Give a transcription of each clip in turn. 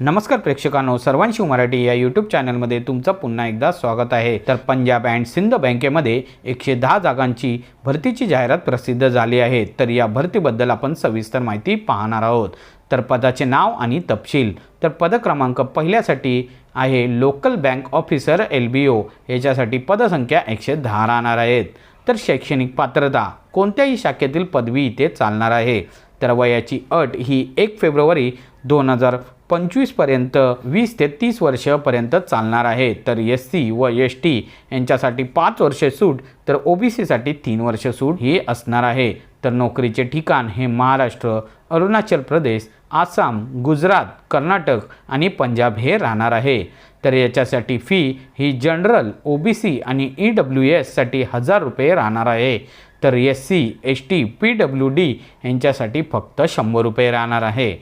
नमस्कार प्रेक्षकांनो सर्वांशी मराठी या यूट्यूब चॅनलमध्ये तुमचं पुन्हा एकदा स्वागत आहे. तर पंजाब अँड सिंध बँकेमध्ये एकशे दहा जागांची भरतीची जाहिरात प्रसिद्ध झाली आहे. तर या भरतीबद्दल आपण सविस्तर माहिती पाहणार आहोत. तर पदाचे नाव आणि तपशील. तर पद क्रमांक पहिल्यासाठी आहे local bank officer L B O याच्यासाठी पदसंख्या एकशे दहा राहणार आहेत. तर शैक्षणिक पात्रता. कोणत्याही शाखेतील पदवी इथे चालणार आहे. तर वयाची अट ही एक फेब्रुवारी दोन हजार पंचवीसपर्यंत वीस ते तीस वर्षापर्यंत चालणार आहे. तर एस सी व एस टी यांच्यासाठी पाच वर्ष सूट तर ओ बी सीसाठी तीन वर्ष सूट ही असणार आहे. तर नोकरीचे ठिकाण हे महाराष्ट्र अरुणाचल प्रदेश आसाम गुजरात कर्नाटक आणि पंजाब हे राहणार आहे. तर याच्यासाठी फी ही जनरल ओ बी सी आणि ई डब्ल्यू एससाठी हजार रुपये राहणार आहे. तर S C S T P W D यांच्यासाठी फक्त शंभर रुपये राहणार आहे.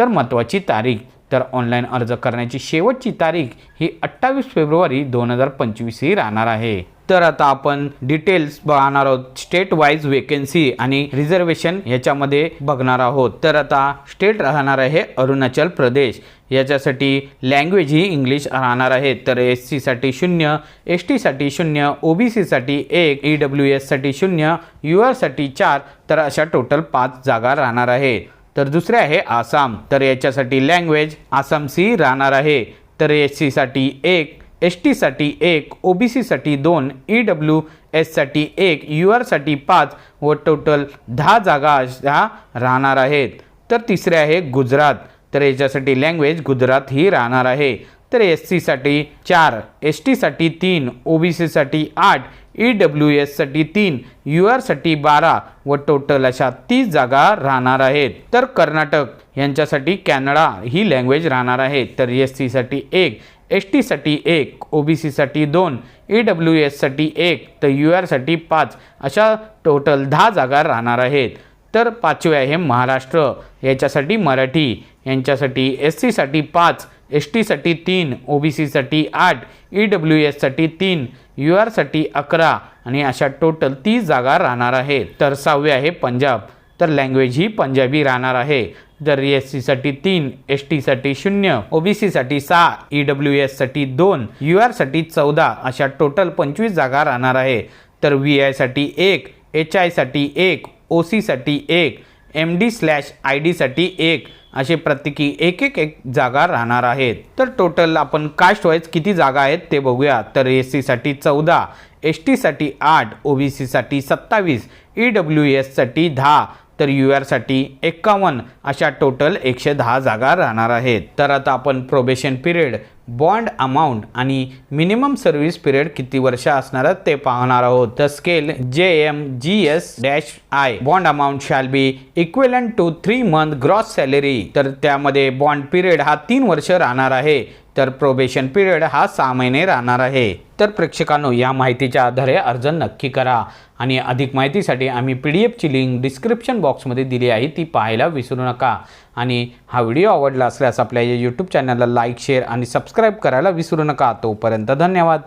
तर महत्त्वाची तारीख. तर ऑनलाईन अर्ज करण्याची शेवटची तारीख ही अठ्ठावीस फेब्रुवारी दोन हजार पंचवीस ही राहणार आहे. तर आता आपण डिटेल्स बघणार आहोत. स्टेट वाईज वेकेन्सी आणि रिझर्वेशन याच्यामध्ये बघणार आहोत. तर आता स्टेट राहणार आहे अरुणाचल प्रदेश. याच्यासाठी लँग्वेज ही इंग्लिश राहणार आहे. तर एस सीसाठी शून्य एस टीसाठी शून्य ओ बी सीसाठी एक ई डब्ल्यू एससाठी शून्य यू आरसाठी चार तर अशा टोटल पाच जागा राहणार आहे तर दुसरे आहे आसाम. तर याच्यासाठी लँग्वेज आसाम सी राहणार आहे. तर एस सीसाठी एक एस टीसाठी एक ओ बी सीसाठी दोन ई डब्ल्यू एससाठी एक यू आरसाठी पाच व टोटल दहा जागा अशा राहणार आहेत. तर तिसरे आहे गुजरात. तर याच्यासाठी लँग्वेज गुजरात ही राहणार आहे. तर एस सीसाठी चार एस टीसाठी तीन ओ बी सीसाठी आठ ई डब्ल्यू एससाठी तीन यू आरसाठी बारा व टोटल अशा तीस जागा राहणार आहेत. तर कर्नाटक यांच्यासाठी कॅनडा ही लँग्वेज राहणार आहे. तर एस सीसाठी एक एस टीसाठी एक ओ बी सीसाठी दोन ई डब्ल्यू एससाठी एक तर यू आरसाठी पाच अशा टोटल दहा जागा राहणार आहेत. तर पाचवे आहे महाराष्ट्र. याच्यासाठी मराठी यांच्यासाठी एस सीसाठी पाच एस टीसाठी तीन ओ बी सीसाठी आठ ई डब्ल्यू एससाठी तीन यू आरसाठी अकरा आणि अशा टोटल तीस जागा राहणार आहेत. तर सहावे आहे पंजाब. तर लँग्वेज ही पंजाबी राहणार आहे. तर एस सीसाठी तीन एस टीसाठी शून्य ओ बी सीसाठी सहा ई डब्ल्यू एससाठी दोन यू आरसाठी चौदा अशा टोटल पंचवीस जागा राहणार आहे तर व्ही आयसाठी एक एच आयसाठी एक ओ सीसाठी एक एम डी स्लॅश आय डीसाठी एक असे प्रत्येकी एक एक एक जागा राहणार आहेत. तर टोटल आपण कास्ट वाईज किती जागा आहेत ते बघूया. तर एस सीसाठी चौदा एस टीसाठी आठ ओ बी सीसाठी सत्तावीस ई डब्ल्यू एससाठी दहा तर यू आरसाठी एक्कावन्न अशा टोटल एकशे दहा जागा राहणार आहेत. तर आता आपण प्रोबेशन पिरियड बॉन्ड अमाऊंट आणि मिनिमम सर्व्हिस पिरियड किती वर्ष असणार ते पाहणार आहोत. तर scale J M G S dash I bond amount shall be equivalent to three month gross salary तर त्यामध्ये बॉन्ड पिरियड हा तीन वर्ष राहणार आहे. तर प्रोबेशन पिरियड हा सहा महिने राहणार आहे. तर प्रेक्षकांनो या माहितीच्या आधारे अर्ज नक्की करा आणि अधिक माहितीसाठी आम्ही पी डी एफची लिंक डिस्क्रिप्शन बॉक्समध्ये दिली आहे ती पाहायला विसरू नका. आणि हा व्हिडिओ आवडला असल्यास आपल्या या यूट्यूब चॅनलला लाईक शेअर आणि सबस्क्राईब करायला विसरू नका. तोपर्यंत धन्यवाद.